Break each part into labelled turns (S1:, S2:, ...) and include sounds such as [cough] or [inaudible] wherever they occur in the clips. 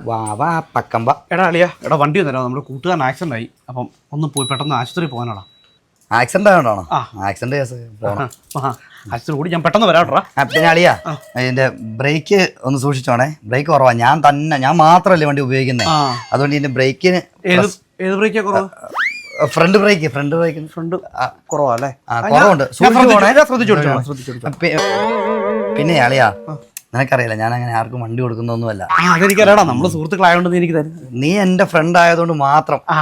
S1: വാ വാ പക്കമ്പ.
S2: എടാ അളിയ. എടാ വണ്ടി വന്നല്ലോ നമ്മുടെ കൂട്ടുകാരൻ ആക്സിഡന്റ് ആയി. അപ്പം ഒന്ന് പോയി പെട്ടെന്ന് ആശുപത്രി പോകാനാണോ
S1: ആക്സിഡന്റ് ആണോ
S2: ആ. [laughs]
S1: ആക്സിഡന്റ് കേസ്
S2: ആശുപത്രി കൂടി ഞാൻ പെട്ടെന്ന് വരാട്ടോ.
S1: പിന്നെ അളിയാ എന്റെ ബ്രേക്ക് ഒന്ന് സൂക്ഷിച്ചോണേ. ബ്രേക്ക് കുറവാ. ഞാൻ തന്നെ ഞാൻ മാത്രമല്ലേ വണ്ടി ഉപയോഗിക്കുന്നത് അതുകൊണ്ട് ഇതിന്റെ ബ്രേക്കിന്
S2: ഏത് ഏത് ബ്രേക്കാ കുറവ്?
S1: Front brake front brake
S2: front കുറവാ അല്ലേ?
S1: ആ, കുറവുണ്ട്.
S2: ഞാൻ
S1: സൂക്ഷിച്ച്
S2: ശ്രദ്ധിച്ചു,
S1: പോണേ.
S2: ഞാൻ ശ്രദ്ധിച്ചു പിടിച്ചോളാം, ശ്രദ്ധിച്ചു പിടിച്ചോളാം.
S1: പി- പിന്നെ അളിയാ നിനക്കറിയില്ല ഞാൻ അങ്ങനെ ആർക്കും വണ്ടി കൊടുക്കുന്നൊന്നുമല്ല
S2: ആ അതെനിക്കറിയാടാ. നമ്മൾ സുഹൃത്തുക്കളായോണ്ട് നീ എനിക്ക് തരും
S1: നീ എന്റെ ഫ്രണ്ട് ആയതുകൊണ്ട് മാത്രം.
S2: ആ.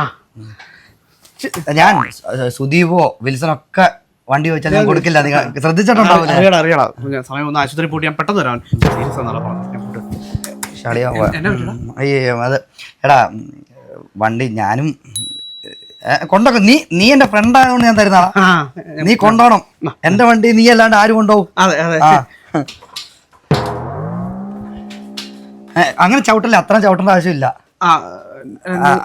S1: ഞാൻ സുദീപോ വിൽസനൊക്കെ വണ്ടി വെച്ചാൽ ഞാൻ കൊടുക്കില്ല. നിങ്ങൾ ശ്രദ്ധിച്ചിട്ടുണ്ടാവില്ല?
S2: അറിയടാ അറിയടാ. ഞാൻ സമയം ഒന്ന് ആശുപത്രി പോയിട്ട് ഞാൻ പെട്ടെന്ന് വരാൻ സീരിയസ് പറഞ്ഞത്. ഞാൻ പോയിട്ട് വരാം.
S1: ഷളിയാ
S2: എന്നെ പറ്റിയെടാ?
S1: അയ്യോ അത് എടാ വണ്ടി ഞാനും ഏ, കൊണ്ടൊക്കെ. നീ നീ എന്റെ ഫ്രണ്ട് ആയതുകൊണ്ട് ഞാൻ തരുന്നതാ.
S2: ആ
S1: നീ കൊണ്ടോണം. എന്റെ വണ്ടി നീ അല്ലാണ്ട് ആര് കൊണ്ടുപോകും
S2: അതെ അതെ.
S1: ആ. അങ്ങനെ ചവിട്ടല്ല അത്ര ചവിട്ടേണ്ട ആവശ്യമില്ല.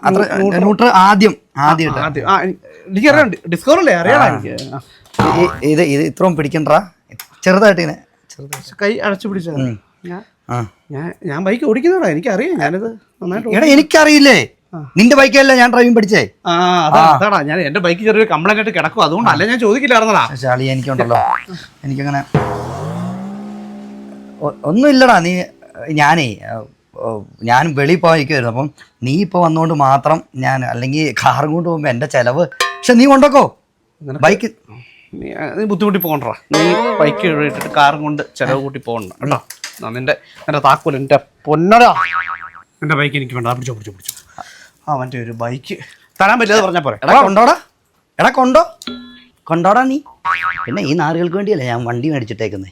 S1: അത്ര ന്യൂട്രൽ ആദ്യം ആദ്യം.
S2: എനിക്കറിയാം ഡിസ്കവർ അല്ലേ? എനിക്ക്.
S1: ഇത് ഇത് ഇത്രയും പിടിക്കണ്ട? ചെറുതായിട്ട് ഇങ്ങനെ.
S2: കൈ അടച്ചു പിടിച്ചത് ഞാൻ ഞാൻ ബൈക്ക് ഓടിക്കുന്നതാ എനിക്കറിയാം. ഞാനിത് നന്നായിട്ട്
S1: എനിക്കറിയില്ലേ? നിന്റെ ബൈക്കല്ല ഞാൻ ഡ്രൈവിംഗ് പഠിച്ചേ?
S2: അതാടാ. ഞാൻ എന്റെ ബൈക്ക് ചെറിയൊരു കംപ്ലൈന്റ് ആയിട്ട് കിടക്കും. അതുകൊണ്ടല്ല ഞാൻ ചോദിക്കില്ലായിരുന്നടാ.
S1: ചാളി എനിക്കുണ്ടല്ലോ. എനിക്കങ്ങനെ ഒന്നും ഒന്നുമില്ലടാ. നീ ഞാനേ ഞാൻ വെളിയിൽ പോയിരിക്കുമായിരുന്നു അപ്പം നീ ഇപ്പോൾ വന്നുകൊണ്ട് മാത്രം ഞാൻ അല്ലെങ്കിൽ കാറും കൊണ്ട് പോകുമ്പോൾ എന്റെ ചിലവ് പക്ഷെ നീ കൊണ്ടോക്കോ? ബൈക്ക്
S2: നീ ബുദ്ധിമുട്ടി പോകണ്ടാ നീ ബൈക്ക് ഇട്ടിട്ട് കാറും കൊണ്ട് ചിലവ് കൂട്ടി പോകണ്ട കേട്ടോ. നിന്റെ എന്റെ താക്കോൽ എന്റെ പൊന്നടാ. എന്റെ ബൈക്ക് എനിക്ക് വേണ്ട. ആ, പിടിച്ചോ പിടിച്ചോ പിടിച്ചോ. ആ മറ്റേ ഒരു ബൈക്ക് തരാൻ പറ്റില്ല പറഞ്ഞാൽ പോരെ.
S1: എടാ കൊണ്ടോടാ. എടാ കൊണ്ടോ. കൊണ്ടോടാ നീ. പിന്നെ ഈ നാറുകൾക്ക് വേണ്ടിയല്ലേ ഞാൻ വണ്ടി മേടിച്ചിട്ടേക്കുന്നേ?